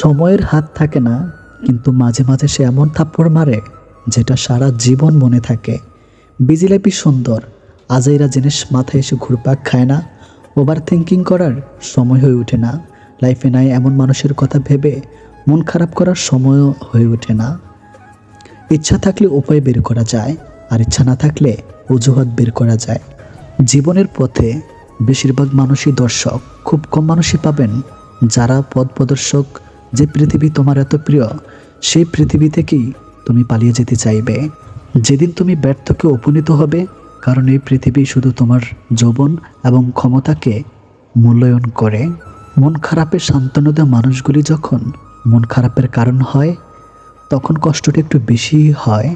সময়ের হাত থাকে না, কিন্তু মাঝে মাঝে সে এমন থাপ্পড় মারে যেটা সারা জীবন মনে থাকে। বিজিলাপি সুন্দর, আজাইরা জিনিস মাথায় এসে ঘুরপাক খায় না, ওভার থিঙ্কিং করার সময় হয়ে ওঠে না। লাইফে নাই এমন মানুষের কথা ভেবে মন খারাপ করার সময়ও হয়ে ওঠে না। ইচ্ছা থাকলে উপায় বের করা যায়, আর ইচ্ছা না থাকলে অজুহাত বের করা যায়। জীবনের পথে বেশিরভাগ মানুষই দর্শক, খুব কম মানুষই পাবেন যারা পথ প্রদর্শক যে পৃথিবী তোমার এত প্রিয়, সেই পৃথিবী থেকেই তুমি পালিয়ে যেতে চাইবে। যেদিন তুমি ব্যর্থকে উপনীত হবে, কারণ এই পৃথিবী শুধু তোমার যৌবন এবং ক্ষমতাকে মূল্যায়ন করে। মন খারাপের সান্ত্বনা দেওয়া মানুষগুলি যখন মন খারাপের কারণ হয়, তখন কষ্টটা একটু বেশি হয়।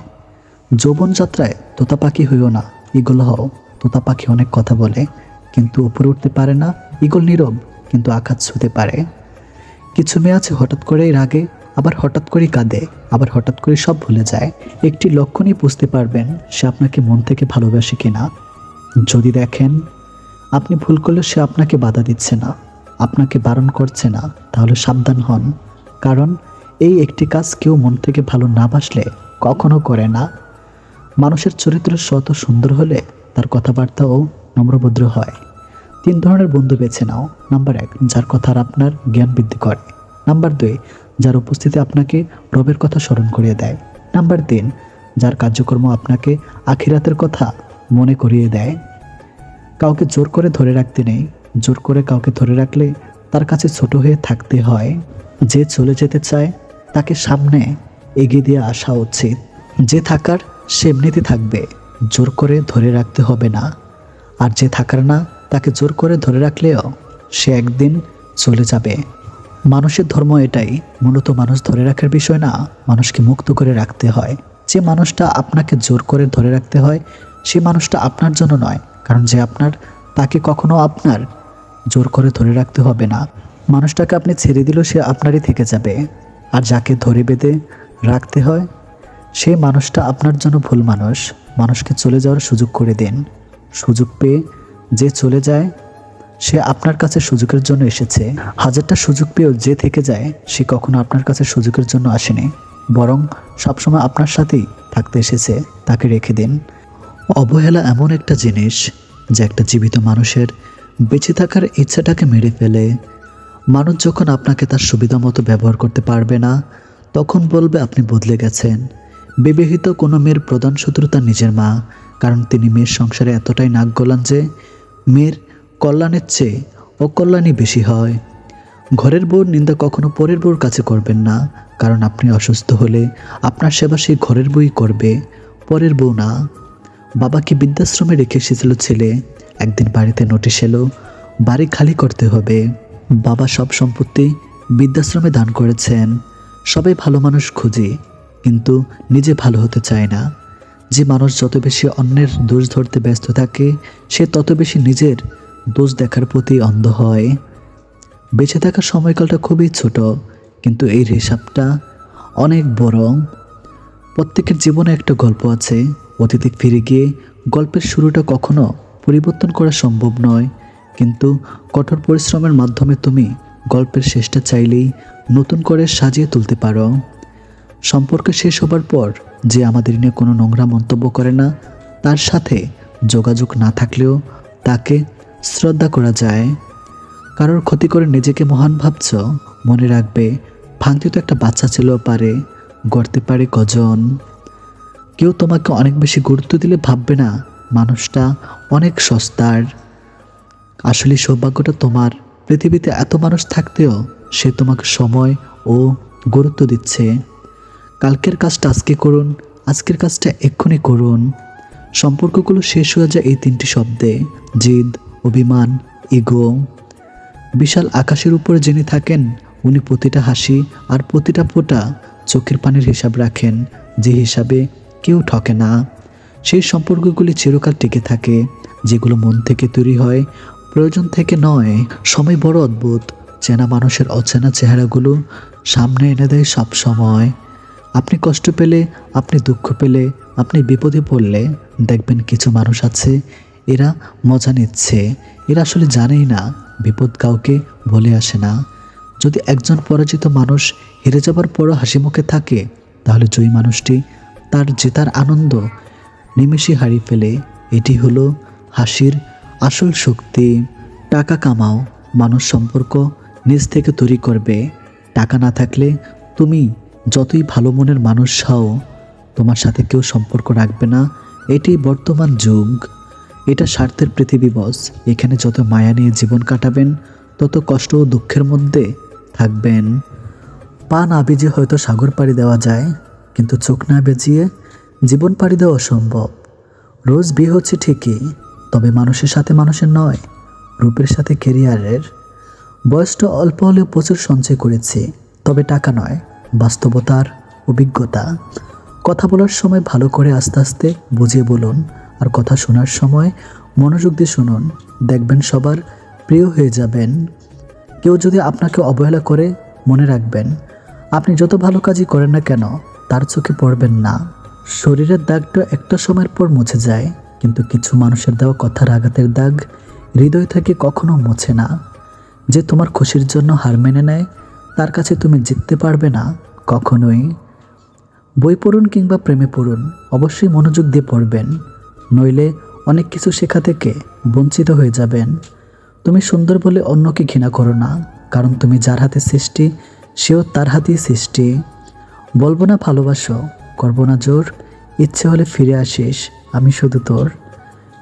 যৌবন যাত্রায় তোতা পাখি হইও না ইগল হও। তোতা পাখি অনেক কথা বলে, কিন্তু উপরে উঠতে পারে না। ইগল নীরব, কিন্তু আঘাত ছুতে পারে। কিছু মেয়ে আছে হঠাৎ করেই রাগে, আবার হঠাৎ করেই কাঁদে, আবার হঠাৎ করে সব ভুলে যায়। একটি লক্ষণই বুঝতে পারবেন সে আপনাকে মন থেকে ভালোবাসে কিনা। যদি দেখেন, আপনি ভুল করলে সে আপনাকে বাধা দিচ্ছে না, আপনাকে বারণ করছে না, তাহলে সাবধান হন। কারণ এই একটি কাজ কেউ মন থেকে ভালো না বাসলে কখনো করে না। মানুষের চরিত্র শত সুন্দর হলে তার কথাবার্তাও নম্রভদ্র হয়। তিন ধরনের বন্ধু বেছে নাও। নাম্বার এক, যার কথা আর আপনার জ্ঞান বৃদ্ধি করে। নাম্বার দুই, যার উপস্থিতি আপনাকে রবের কথা স্মরণ করিয়ে দেয়। নাম্বার তিন, যার কার্যক্রম আপনাকে আখিরাতের কথা মনে করিয়ে দেয়। কাউকে জোর করে ধরে রাখতে নেই। জোর করে কাউকে ধরে রাখলে তার কাছে ছোট হয়ে থাকতে হয়। যে চলে যেতে চায়, তাকে সামনে এগিয়ে দিয়ে আসা উচিত। যে থাকার, সে এমনিতে থাকবে। জোর করে ধরে রাখতে হবে না। আর যে থাকার না তাকে জোর করে ধরে রাখলেও সে একদিন চলে যাবে। মানুষের ধর্ম এটাই, মূলত মানুষ ধরে রাখার বিষয় না, মানুষকে মুক্ত করে রাখতে হয়। যে মানুষটা আপনাকে জোর করে ধরে রাখতে হয়, সে মানুষটা আপনার জন্য নয়, কারণ যে আপনার, তাকে কখনো আপনার জোর করে ধরে রাখতে হবে না। মানুষটাকে আপনি ছেড়ে দিলেও সে আপনারই থেকে যাবে। আর যাকে ধরে বেঁধে রাখতে হয়, সেই মানুষটা আপনার জন্য ভুল মানুষ। মানুষকে চলে যাওয়ার সুযোগ করে দিন। সুযোগ পেয়ে যে চলে যায়, সে আপনার কাছে সুযোগের জন্য এসেছে। হাজারটা সুযোগ পেয়েও যে থেকে যায়, সে কখনো আপনার কাছে সুযোগের জন্য আসেনি। বরং সবসময় আপনার সাথেই থাকতে এসেছে, তাকে রেখে দিন। অবহেলা এমন একটা জিনিস যে একটা জীবিত মানুষের বেঁচে থাকার ইচ্ছাটাকে মেরে ফেলে। মানুষ যখন আপনাকে তার সুবিধা মতো ব্যবহার করতে পারবে না, তখন বলবে, আপনি বদলে গেছেন। বিবাহিত কোনো মেয়ের প্রধান শত্রু তার নিজের মা, কারণ তিনি মেয়ের সংসারে এতটাই নাক গলান যে মেয়ের কল্যাণের চেয়ে অকল্যাণই বেশি হয়। ঘরের বউর নিন্দা কখনো পরের বউর কাছে করবেন না, কারণ আপনি অসুস্থ হলে আপনার সেবা সেই ঘরের বই করবে, পরের বউ না। বাবাকে বৃদ্ধাশ্রমে রেখে এসেছিল ছেলে, একদিন বাড়িতে নোটিশ এলো, বাড়ি খালি করতে হবে। বাবা সব সম্পত্তি বৃদ্ধাশ্রমে দান করেছেন। সবাই ভালো মানুষ খুঁজি, কিন্তু নিজে ভালো হতে চায় না। যে মানুষ যত বেশি অন্যের দোষ ধরতে ব্যস্ত থাকে, সে তত বেশি নিজের দোষ দেখার প্রতি অন্ধ হয়। বেঁচে থাকার সময়কালটা খুবই ছোট, কিন্তু এই হিসাবটা অনেক বড়। প্রত্যেকের জীবনে একটা গল্প আছে, অতীতে ফিরে গিয়ে গল্পের শুরুটা কখনো পরিবর্তন করা সম্ভব নয়, কিন্তু কঠোর পরিশ্রমের মাধ্যমে তুমি গল্পের শেষটা চাইলেই নতুন করে সাজিয়ে তুলতে পারো। সম্পর্ক শেষ হবার পর যে আমাদের নিয়ে কোনো নোংরা মন্তব্য করে না, তার সাথে যোগাযোগ না থাকলেও তাকে শ্রদ্ধা করা যায়। কারোর ক্ষতি করে নিজেকে মহান ভাবছ, মনে রাখবে, ভাঙতে তো একটা বাচ্চা ছিল পারে, গড়তে পারে কজন। কেউ তোমাকে অনেক বেশি গুরুত্ব দিলে ভাববে না, মানুষটা অনেক সস্তার। আসলে সৌভাগ্যটা তোমার। পৃথিবীতে এত মানুষ থাকতেও সে তোমাকে সময় ও গুরুত্ব দিচ্ছে। কালকের কাজটা আজকে করুন, আজকের কাজটা এক্ষুনি করুন। সম্পর্কগুলো শেষ হয়ে যায় এই তিনটি শব্দে, জিদ, অভিমান, ইগো। বিশাল আকাশের উপরে যিনি থাকেন, উনি প্রতিটা হাসি আর প্রতিটা ফোঁটা চোখের পানির হিসাব রাখেন, যে হিসাবে কেউ ঠকে না। সেই সম্পর্কগুলি চিরকাল টিকে থাকে, যেগুলো মন থেকে তৈরি হয়, প্রয়োজন থেকে নয়। সময় বড় অদ্ভুত, চেনা মানুষের অচেনা চেহারাগুলো সামনে এনে দেয় সব সময় আপনি কষ্ট পেলে, আপনি দুঃখ পেলে, আপনি বিপদে পড়লে দেখবেন কিছু মানুষ আছে, এরা মজা নিচ্ছে। এরা আসলে জানেই না, বিপদ কাউকে বলে আসে না। যদি একজন পরাজিত মানুষ হেরে যাবার পরও হাসি মুখে থাকে, তাহলে জয়ী মানুষটি তার জেতার আনন্দ নিমেষে হারিয়ে ফেলে। এটি হলো হাসির আসল শক্তি। টাকা কামাও, মানুষ সম্পর্ক নিজ থেকে তৈরি করবে। টাকা না থাকলে তুমি যতই ভালো মনের মানুষ হও, তোমার সাথে কেউ সম্পর্ক রাখবে না। এটি বর্তমান যুগ। এটা স্বার্থের পৃথিবী বস এখানে যত মায়া নিয়ে জীবন কাটাবেন, তত কষ্ট ও দুঃখের মধ্যে থাকবেন। পা না বেজে হয়তো সাগর পাড়ি দেওয়া যায়, কিন্তু চোখ না বেজিয়ে জীবন পাড়ি দেওয়া অসম্ভব। রোজ বিয়ে হচ্ছে ঠিকই, তবে মানুষের সাথে মানুষের নয়, রূপের সাথে কেরিয়ারের বয়সটা অল্প হলেও প্রচুর সঞ্চয় করেছি, তবে টাকা নয়। বাস্তবতার অভিজ্ঞতা। কথা বলার সময় ভালো করে আস্তে আস্তে বুঝিয়ে বলুন আর কথা শোনার সময় মনোযোগ দিয়ে শুনুন। দেখবেন সবার প্রিয় হয়ে যাবেন। কেউ যদি আপনাকে অবহেলা করে মনে রাখবেন, আপনি যত ভালো কাজই করেন না কেন, তার চোখে পড়বেন না। শরীরের দাগটা একটা সময়ের পর মুছে যায়, কিন্তু কিছু মানুষের দেওয়া কথার আঘাতের দাগ হৃদয় থেকে কখনো মুছে না। যে তোমার খুশির জন্য হার মেনে নেয় তার কাছে তুমি জিততে পারবে না, কখনোই। বই পড়ুন কিংবা প্রেমে পড়ুন, অবশ্যই মনোযোগ দিয়ে পড়বেন, নইলে অনেক কিছু শেখা থেকে বঞ্চিত হয়ে যাবেন। তুমি সুন্দর বলে অন্যকে ঘৃণা করো না, কারণ তুমি যার হাতে সৃষ্টি, সেও তার হাতেই সৃষ্টি। বলব না ভালোবাসো, করব না জোর, ইচ্ছে হলে ফিরে আসিস, আমি শুধু তোর।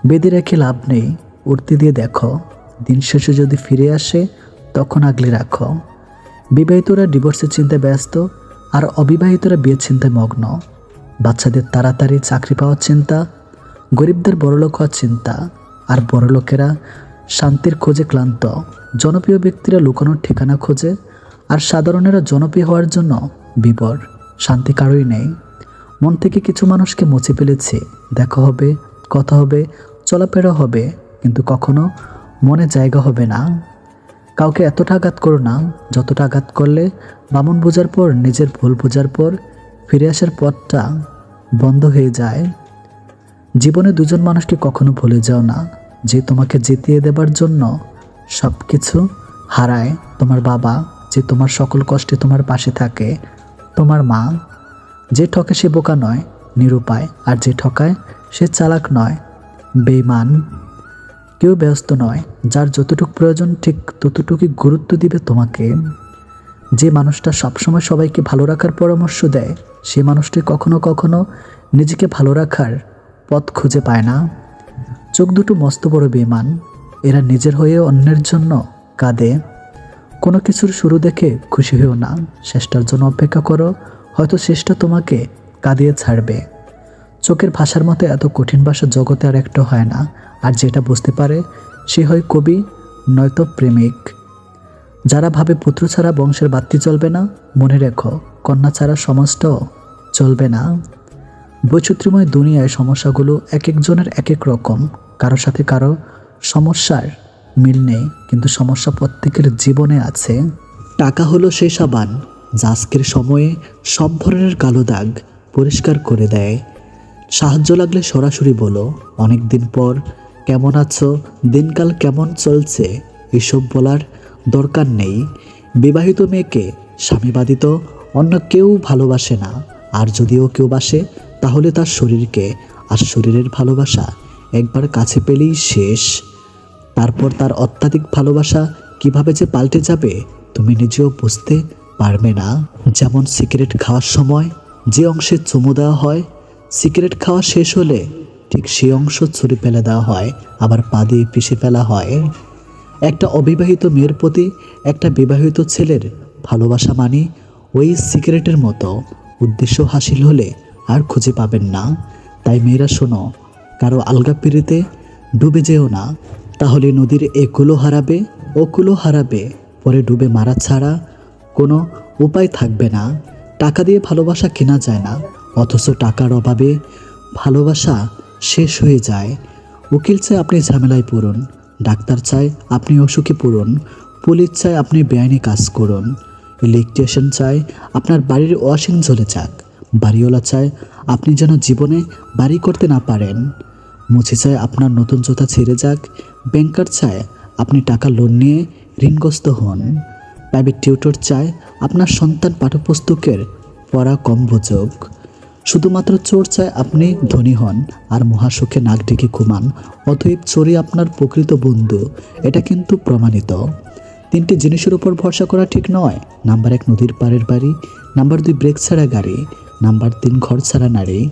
বেঁধে রেখে লাভ নেই উঠতে দিয়ে দেখো, দিন শেষে যদি ফিরে আসে, তখন আগলে রাখো। বিবাহিতরা ডিভোর্সের চিন্তায় ব্যস্ত আর অবিবাহিতরা বিয়ের চিন্তায় মগ্ন। বাচ্চাদের তাড়াতাড়ি চাকরি পাওয়ার চিন্তা, গরিবদের বড়লোক হওয়ার চিন্তা আর বড়লোকেরা শান্তির খোঁজে ক্লান্ত। জনপ্রিয় ব্যক্তিরা লুকানোর ঠিকানা খোঁজে আর সাধারণেরা জনপ্রিয় হওয়ার জন্য বিবর। শান্তি কারোই নেই। মন থেকে কিছু মানুষকে মুছে ফেলেছে। দেখা হবে, কথা হবে, চলাফেরা হবে, কিন্তু কখনো মনে জায়গা হবে না। কাউকে এতটা আঘাত করো না, যতটা আঘাত করলে বামন বোঝার পর, নিজের ভুল বোঝার পর ফিরে আসার পথটা বন্ধ হয়ে যায়। জীবনে দুজন মানুষকে কখনো ভুলে যাও না, যে তোমাকে জিতিয়ে দেবার জন্য সব কিছু হারায়। তোমার বাবা, যে তোমার সকল কষ্টে তোমার পাশে থাকে। তোমার মা, যে ঠকে সে বোকা নয়, নিরুপায়, আর যে ঠকায় সে চালাক নয়। বেইমান কেউ ব্যস্ত নয়, যার যতটুকু প্রয়োজন ঠিক ততটুকুই গুরুত্ব দিবে তোমাকে। যে মানুষটা সবসময় সবাইকে ভালো রাখার পরামর্শ দেয়, সে মানুষটি কখনো কখনো নিজেকে ভালো রাখার পথ খুঁজে পায় না। চোখ দুটো মস্ত বড় বেমান এরা নিজের হয়ে অন্যের জন্য কাঁদে। কোনো কিছুর শুরু দেখে খুশি হয়েও না শেষটার জন্য অপেক্ষা করো, হয়তো শেষটা তোমাকে কাঁদিয়ে ছাড়বে। চোখের ভাষার মতো এত কঠিন ভাষা জগতে আর একটা হয় না আর যেটা বুঝতে পারে, সে হয় কবি, নয়তো প্রেমিক। যারা ভাবে পুত্র ছাড়া বংশের বাত্তি চলবে না, মনে রেখো, কন্যা ছাড়া সমাজটাও চলবে না। বৈচিত্র্যময় দুনিয়ায় সমস্যাগুলো এক একজনের এক এক রকম, কারও সাথে কারও সমস্যার মিল নেই, কিন্তু সমস্যা প্রত্যেকের জীবনে আছে। টাকা হলো সেই সাবান, যা আজকের সময়ে সব ধরনের কালো দাগ পরিষ্কার করে দেয়। সাহায্য লাগলে সরাসরি বলো অনেক দিন পর কেমন আছো? দিনকাল কেমন চলছে? এসব বলার দরকার নেই। বিবাহিত মেয়েকে স্বামীবাদিত অন্য কেউ ভালোবাসে না। আর যদিও কেউ বাসে, তাহলে তার শরীরকে আর শরীরের ভালোবাসা একবার কাছে পেলেই শেষ। তারপর তার অত্যাধিক ভালোবাসা কীভাবে যে পাল্টে যাবে, তুমি নিজেও বুঝতে পারবে না। যেমন সিগারেট খাওয়ার সময় যে অংশে চুমু দেওয়া হয়, সিগারেট খাওয়া শেষ হলে ঠিক সেই অংশ ছুরি ফেলে দেওয়া হয়, আবার পা দিয়ে পিষে ফেলা হয়। একটা অবিবাহিত মেয়ের প্রতি একটা বিবাহিত ছেলের ভালোবাসা মানে ওই সিগারেটের মতো। উদ্দেশ্য হাসিল হলে আর খুঁজে পাবেন না। তাই মেয়েরা শোনো, কারও আলগা পিড়িতে ডুবে যেও না। তাহলে নদীর একুলো হারাবে ওকুলো হারাবে। পরে ডুবে মারা ছাড়া কোনো উপায় থাকবে না। টাকা দিয়ে ভালোবাসা কেনা যায় না, অথচ টাকার অভাবে ভালোবাসা শেষ হয়ে যায়। উকিল চায় আপনি ঝামেলায় পড়ুন। ডাক্তার চায় আপনি অসুখে পড়ুন। পুলিশ চায় আপনি বেআইনি কাজ করুন। ইলেকট্রিশিয়ান চায় আপনার বাড়ির ওয়াশিং জ্বলে যাক। বাড়িওয়ালা চায় আপনি যেন জীবনে বাড়ি করতে না পারেন। মুছে চায় আপনার নতুন জুতা ছেড়ে যাক। ব্যাংকার চায় আপনি টাকা লোন নিয়ে ঋণগ্রস্ত হন। প্রাইভেট টিউটর চায় আপনার সন্তান পাঠ্যপুস্তকের পড়া কম বোঝক। শুধুমাত্র চোর চায় আপনি ধনী হন আর মহাসুখে নাক ডেকে ঘুমান, অতএব চোরই আপনার প্রকৃত বন্ধু, এটা কিন্তু প্রমাণিত। তিনটি জিনিসের উপর ভরসা করা ঠিক নয়। নাম্বার এক, নদীর পাড়ের বাড়ি। নাম্বার দুই, ব্রেক ছাড়া গাড়ি। নাম্বার তিন, ঘর ছাড়া নারী।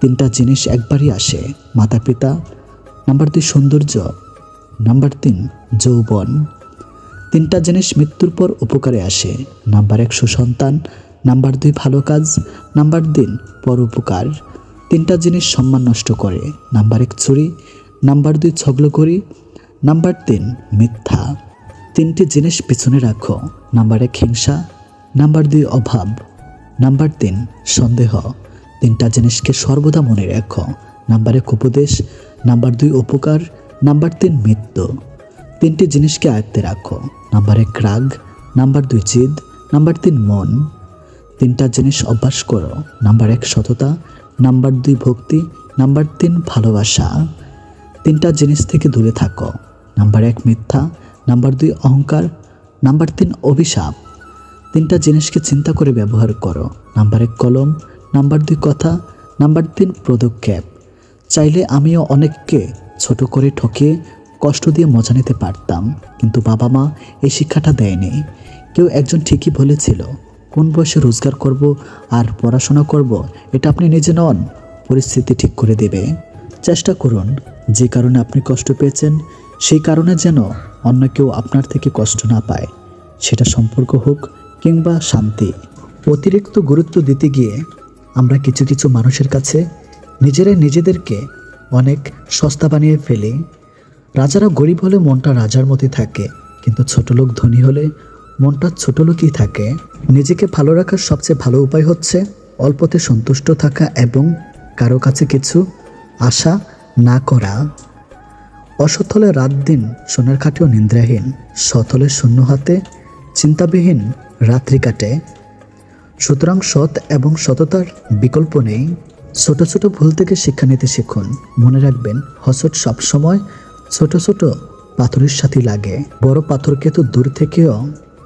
তিনটা জিনিস একবারই আসে মাতা পিতা নাম্বার দুই, সৌন্দর্য। নাম্বার তিন, যৌবন। তিনটা জিনিস মৃত্যুর পর উপকারে আসে। নাম্বার এক, সুসন্তান। নাম্বার দুই ভালো কাজ, নাম্বার তিন পর উপকার। তিনটা জিনিস সম্মান নষ্ট করে, নাম্বার এক চুরি, নাম্বার দুই ছগল করি, নাম্বার তিন মিথ্যা। তিনটি জিনিস পিছনে রাখো, নাম্বার এক হিংসা, নাম্বার দুই অভাব, নাম্বার তিন সন্দেহ। তিনটা জিনিসকে সর্বদা মনে রাখো, নাম্বার এক উপদেশ, নাম্বার দুই উপকার, নাম্বার তিন মৃত্যু। তিনটি জিনিসকে আয়ত্তে রাখো, নাম্বার এক রাগ, নাম্বার দুই জিদ, নাম্বার তিন মন। তিনটা জিনিস অভ্যাস করো। নাম্বার এক, সততা। নাম্বার দুই, ভক্তি। নাম্বার তিন, ভালোবাসা। তিনটা জিনিস থেকে দূরে থাকো। নাম্বার এক, মিথ্যা। নাম্বার দুই, অহংকার। নাম্বার তিন, অভিশাপ। তিনটা জিনিসকে চিন্তা করে ব্যবহার করো। নাম্বার এক, কলম। নাম্বার দুই, কথা। নাম্বার তিন, পদক্ষেপ। চাইলে আমিও অনেককে ছোট করে ঠকিয়ে কষ্ট দিয়ে মজা নিতে পারতাম। কিন্তু বাবা মা এই শিক্ষাটা দেয়নি। কেউ একজন ঠিকই বলেছিল কোন বয়সে রোজগার করব আর পড়াশোনা করব, এটা আপনি নিজে নন। পরিস্থিতি ঠিক করে দেবে। চেষ্টা করুন। যে কারণে আপনি কষ্ট পেয়েছেন, সেই কারণে যেন অন্য কেউ আপনার থেকে কষ্ট না পায়। সেটা সম্পর্ক হোক কিংবা শান্তি। অতিরিক্ত গুরুত্ব দিতে গিয়ে আমরা কিছু কিছু মানুষের কাছে নিজেরাই নিজেদেরকে অনেক সস্তা বানিয়ে ফেলি। রাজারা গরিব হলে মনটা রাজার মতে থাকে, কিন্তু ছোট লোক ধনী হলে মনটা ছোট লোকই থাকে। নিজেকে ভালো রাখার সবচেয়ে ভালো উপায় হচ্ছে অল্পতে সন্তুষ্ট থাকা এবং কারও কাছে কিছু আশা না করা। অসৎ হলে রাত দিন সোনার খাটেও নিন্দ্রাহীন সৎ হলে শূন্য হাতে চিন্তাবিহীন রাত্রি কাটে। সুতরাং সৎ এবং সততার বিকল্প নেই। ছোট ছোট ভুল থেকে শিক্ষা নিতে শিখুন। মনে রাখবেন হসট সবসময় ছোট ছোট পাথরের সাথে লাগে। বড় পাথরকে তো দূর থেকেও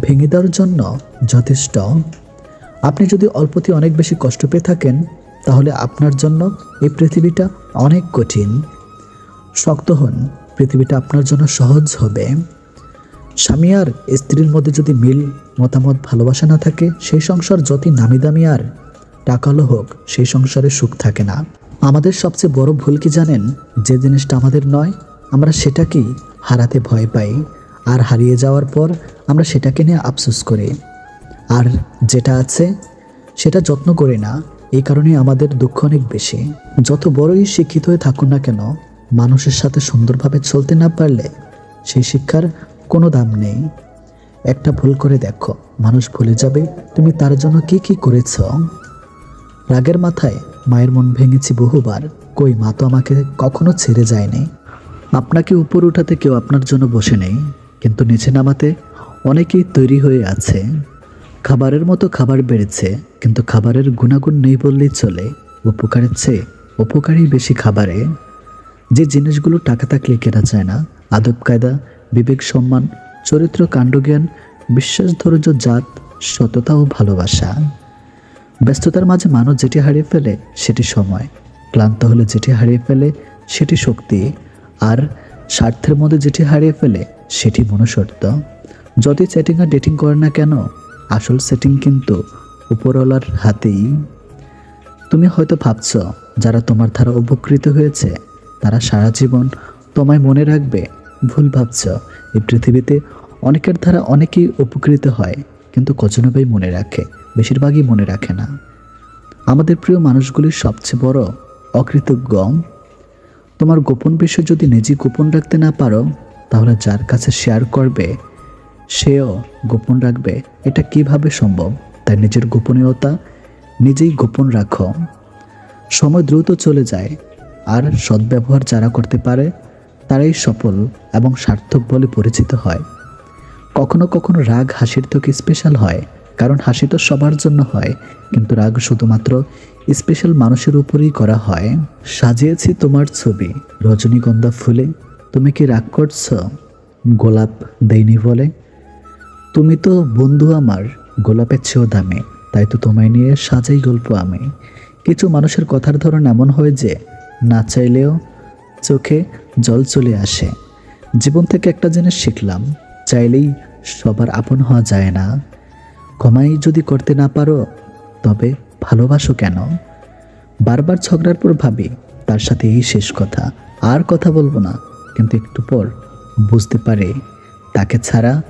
ভেঙে দেওয়ার জন্য যথেষ্ট। আপনি যদি অল্পতে অনেক বেশি কষ্ট পেয়ে থাকেন, তাহলে আপনার জন্য এই পৃথিবীটা অনেক কঠিন। শক্ত হন, পৃথিবীটা আপনার জন্য সহজ হবে। স্বামী আর স্ত্রীর মধ্যে যদি মিল, মতামত, ভালোবাসা না থাকে, সেই সংসার যতই নামি দামি আর টাকালো হোক, সেই সংসারে সুখ থাকে না। আমাদের সবচেয়ে বড় ভুল কি জানেন? যে জিনিসটা আমাদের নয়, আমরা সেটাকেই হারাতে ভয় পাই। আর হারিয়ে যাওয়ার পর আমরা সেটাকে নিয়ে আফসোস করি। আর যেটা আছে, সেটা যত্ন করি না। এই কারণে আমাদের দুঃখ অনেক বেশি। যত বড়ই শিক্ষিত হয়ে থাকুন না কেন, মানুষের সাথে সুন্দরভাবে চলতে না পারলে সেই শিক্ষার কোনো দাম নেই। একটা ভুল করে দেখো, মানুষ ভুলে যাবে, তুমি তার জন্য কি কি করেছ। রাগের মাথায়, মায়ের মন ভেঙেছি বহুবার। কই মা তো আমাকে কখনো ছেড়ে যায়নি। আপনাকে উপর উঠাতে কেউ আপনার জন্য বসে নেই। কিন্তু নিচে নামাতে অনেকেই তৈরি হয়ে আছে। খাবারের মতো খাবার বেড়েছে, কিন্তু খাবারের গুণাগুণ নেই বললেই চলে। উপকারের চেয়ে উপকারই বেশি খাবারে। যে জিনিসগুলো টাকা থাকলে কেনা যায় না, আদব কায়দা, বিবেক সম্মান, চরিত্র কাণ্ডজ্ঞান, বিশ্বাস ধৈর্য জাত, সততা ও ভালোবাসা। ব্যস্ততার মাঝে মানুষ যেটি হারিয়ে ফেলে সেটি সময়। ক্লান্ত হলে যেটি হারিয়ে ফেলে সেটি শক্তি। আর স্বার্থের মধ্যে যেটি হারিয়ে ফেলে, সেটি মনুষ্যত্ব। যতই চ্যাটিং আর ডেটিং করে না কেন, আসল সেটিং কিন্তু উপরওয়ালার হাতেই। তুমি হয়তো ভাবছ, যারা তোমার দ্বারা উপকৃত হয়েছে, তারা সারা জীবন তোমায় মনে রাখবে। ভুল ভাবছ, এই পৃথিবীতে অনেকের দ্বারা অনেকেই উপকৃত হয়, কিন্তু কজনবাই মনে রাখে, বেশিরভাগই মনে রাখে না। আমাদের প্রিয় মানুষগুলির সবচেয়ে বড় অকৃতজ্ঞ তোমার গোপন বিষয় যদি নিজে গোপন রাখতে না পারো, তাহলে যার কাছে শেয়ার করবে, সেও গোপন রাখবে। এটা কীভাবে সম্ভব? তাই নিজের গোপনীয়তা নিজেই গোপন রাখো। সময় দ্রুত চলে যায়, আর সদ্ব্যবহার যারা করতে পারে, তারাই সফল এবং সার্থক বলে পরিচিত হয়। কখনো কখনো রাগ, হাসির থেকে স্পেশাল হয়। কারণ হাসি তো সবার জন্য হয়, কিন্তু রাগ শুধুমাত্র স্পেশাল মানুষের উপরেই করা হয়। সাজিয়েছি তোমার ছবি, রজনীগন্ধা ফুলে, তুমি কি রাগ করছ? গোলাপ দেয়নি বলে, তুমি তো বন্ধু আমার, গোলাপের চেয়েও দামে, তাই তো তোমায় নিয়ে সাজাই গল্প আমি। কিছু মানুষের কথার ধরন এমন হয় যে, না চাইলেও চোখে জল চলে আসে। জীবন থেকে একটা জিনিস শিখলাম, চাইলেই সবার আপন হওয়া যায় না। ক্ষমাই যদি করতে না পারো, তবে ভালোবাসো কেন? বারবার ঝগড়ার পর ভাবি, তার সাথে এই শেষ কথা। আর কথা বলব না, কিন্তু একটু পর বুঝতে পারে, তাকে ছাড়া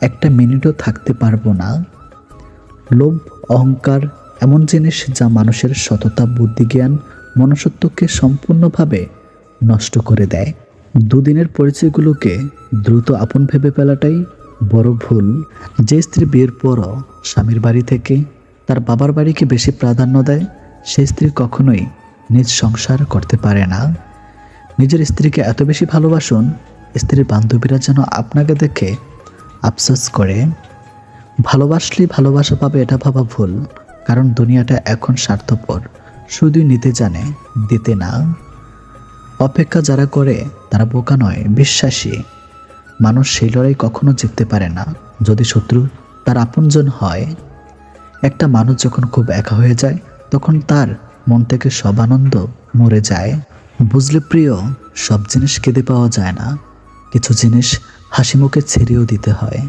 একটা মিনিটও থাকতে পারব না। লোভ, অহংকার, এমন জিনিস যা মানুষের সততা, বুদ্ধিজ্ঞান, মনুষ্যত্বকে সম্পূর্ণভাবে নষ্ট করে দেয়। দুদিনের পরিচয়গুলোকে দ্রুত আপন ভেবে ফেলাটাই বড় ভুল যে স্ত্রী বিয়ের পরও স্বামীর বাড়ি থেকে তার বাবার বাড়িকে বেশি প্রাধান্য দেয়, সে স্ত্রী কখনোই নিজ সংসার করতে পারে না। নিজের স্ত্রীকে এত বেশি ভালোবাসুন, স্ত্রীর বান্ধবীরা যেন আপনাকে দেখে আফসোস করে। ভালোবাসলে ভালোবাসা পাবে এটা ভাবা ভুল, কারণ দুনিয়াটা এখন স্বার্থপর, শুধুই নিতে জানে, দিতে না। অপেক্ষা যারা করে তারা বোকা নয়, বিশ্বাসী। মানুষ সেই লড়াই কখনো জিততে পারে না। যদি শত্রু তার আপনজন হয়, একটা মানুষ যখন খুব একা হয়ে যায়, তখন তার মন থেকে সব আনন্দ মরে যায়। বুঝলে প্রিয়, সব জিনিস কেঁদে পাওয়া যায় না। কিছু জিনিস হাসি মুখে ছেড়েও দিতে হয়।